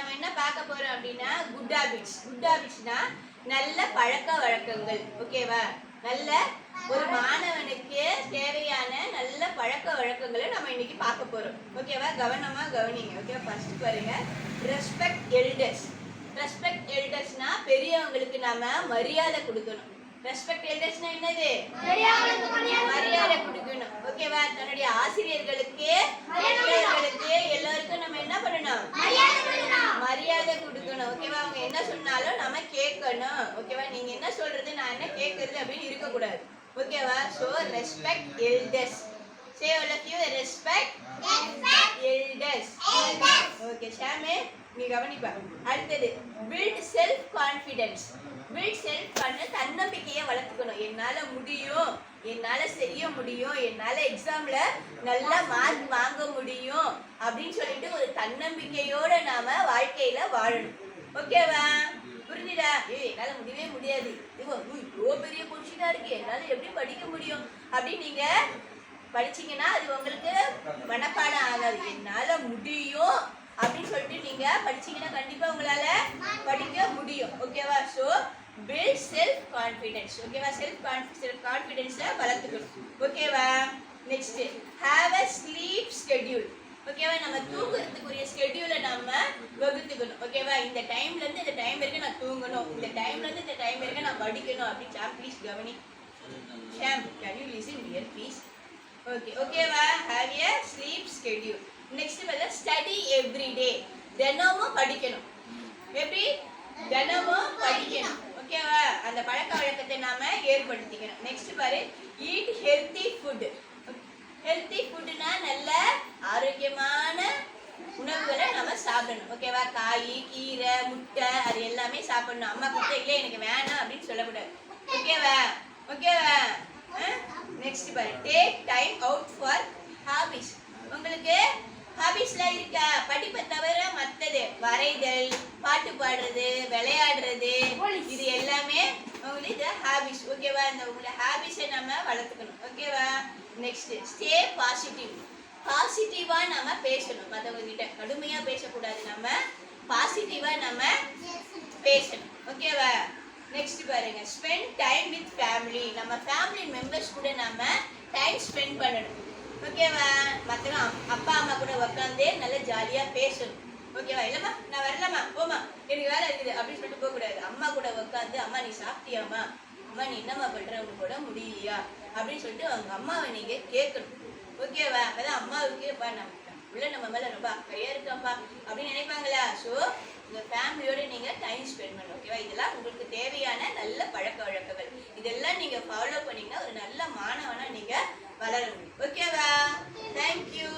நம்ம என்ன பார்க்க போறோம் அப்படின்னா குட் ஹாபிட்ஸ் குட் ஹாபிட்ஸ்னா நல்ல பழக்க வழக்கங்கள். ஓகேவா நல்ல ஒரு மாணவனுக்கு தேவையான நல்ல பழக்க வழக்கங்களை நம்ம இன்னைக்கு பார்க்க போறோம். ஓகேவா கவனமா கவனிங்க. ஓகே ஃபர்ஸ்ட் பாருங்க. ரெஸ்பெக்ட் எல்டர்ஸ் ரெஸ்பெக்ட் எல்டர்ஸ்னா பெரியவங்களுக்கு நாம மரியாதை கொடுக்கணும். ரெஸ்பெக்ட் எல்டர்ஸ்னா என்னது? மரியாதை கொடுக்கணும். ஓகேவா தன்னுடைய ஆசிரியர்களுக்கு பெற்றோர்களுக்கு எல்லாருக்கும் நம்ம என்ன பண்ணணும் மரியாதை கொடுக்கணும் ஓகேவா அவங்க என்ன சொன்னாலும் நம்ம கேட்கணும் ஓகேவா நீங்க என்ன சொல்றது நான் என்ன கேட்கறது அப்படின்னு இருக்கக்கூடாது ஓகேவா so respect elders say all of respect elders okay ஷாமே நீ கவனிப்பா. அடுத்தது build self confidence build self பண்ண தன்னம்பிக்கையை வளர்த்துக்கணும். என்னால முடியும் என்னால செய்ய முடியும் என்னால எக்ஸாம்ல நல்லா மார்க் வாங்க முடியும் அப்படின்னு சொல்லிட்டு ஒரு தன்னம்பிக்கையோட நாம வாழணும் ஓகேவா புரிஞ்சுடா ஏய் என்னால் முடியவே முடியாது. இவ இவ்வளோ பெரிய கொஷினாக இருக்கு. என்னால் எப்படி படிக்க முடியும்? அப்படின்னு நீங்கள் படிச்சீங்கன்னா அது உங்களுக்கு மனப்பாடம் ஆகாது. என்னால் முடியும் அப்படின்னு சொல்லிட்டு நீங்கள் படிச்சீங்கன்னா கண்டிப்பாக உங்களால் படிக்க முடியும். ஓகேவா ஸோ பில்ட் செல்ஃப் கான்ஃபிடென்ஸ் ஓகேவா செல்ஃப் கான்ஃபிடென்ஸ் கான்ஃபிடென்ஸை வளர்த்துக்கணும். ஓகேவா next have a sleep schedule ஓகேவா நம்ம தூங்குறதுக்குரிய ஸ்கெட்யூலை நம்ம வகுத்துக்கணும் ஓகேவா இந்த டைம்ல இருந்து இந்த டைம் வரைக்கும் நான் தூங்கணும் இந்த டைம்ல இருந்து இந்த டைம் வரைக்கும் நான் சாம் ப்ளீஸ் கவனி Shaam can you listen dear please okay ஓகேவா have a sleep schedule next பார்த்தா ஸ்டடி எவ்ரி டே தினமும் படிக்கணும். எப்படி? தினமும் படிக்கணும். ஓகேவா அந்த பழக்க வழக்கத்தை நாம ஏற்படுத்திக்கணும். நெக்ஸ்ட் பாரு. ஈட் ஹெல்தி ஃபுட் ஹெல்தி ஃபுட்னா நல்ல ஆரோக்கியமான உணவுகளை நம்ம சாப்பிடணும். ஓகேவா? காய் கீரை முட்டை அது எல்லாமே சாப்பிடணும். அம்மா கொடுத்த இல்லை எனக்கு வேணாம் அப்படின்னு சொல்லக்கூடாது. ஓகேவா? ஓகேவா? நெக்ஸ்ட் பாரு. Take time out for hobbies உங்களுக்கு ஹாபிஸ்லாம் இருக்கா படிப்பை தவிர மற்றது வரைதல் பாட்டு பாடுறது விளையாடுறது இது எல்லாமே உங்களுக்கு இது ஹாபிஸ் ஓகேவா இந்த உங்களை ஹாபிஸை நம்ம வளர்த்துக்கணும். ஓகேவா? நெக்ஸ்ட் ஸ்டே பாசிட்டிவ் பாசிட்டிவா நம்ம பேசணும். மற்றவங்க கிட்ட கடுமையா பேசக்கூடாது நம்ம. பாசிட்டிவா நம்ம பேசணும். ஓகேவா நெக்ஸ்ட் பாருங்க. ஸ்பெண்ட் டைம் வித் ஃபேமிலி நம்ம ஃபேமிலி மெம்பர்ஸ் கூட நம்ம டைம் ஸ்பெண்ட் பண்ணணும். ஓகேவா மற்றவங்க அப்பா அம்மா கூட உட்காந்து நல்லா ஜாலியா பேசணும். ஓகேவா இல்லைம்மா நான் வரலம்மா. போமா எனக்கு வேலை இருக்குது அப்படின்னு சொல்லிட்டு போகக்கூடாது. அம்மா கூட உட்காந்து அம்மா நீ சாப்பிட்டியாம்மா? அம்மா நீ என்னம்மா பண்ணுறவங்க கூட முடியலையா? அப்படின்னு சொல்லிட்டு அவங்க அம்மாவை நீங்கள் கேட்கணும். ஓகேவா? அப்பதான் அம்மாவுக்கு பா நம்ம உள்ள நம்ம மேல ரொம்ப அக்கறையா இருக்கம்பா அப்படின்னு நினைப்பாங்களா? ஸோ இந்த ஃபேமிலியோட நீங்க டைம் ஸ்பெண்ட் பண்ணணும் ஓகேவா இதெல்லாம் உங்களுக்கு தேவையான நல்ல பழக்க வழக்கங்கள். இதெல்லாம் நீங்க ஃபாலோ பண்ணீங்கன்னா ஒரு நல்ல மாணவனா நீங்க வளரணும். ஓகேவா? தேங்க்யூ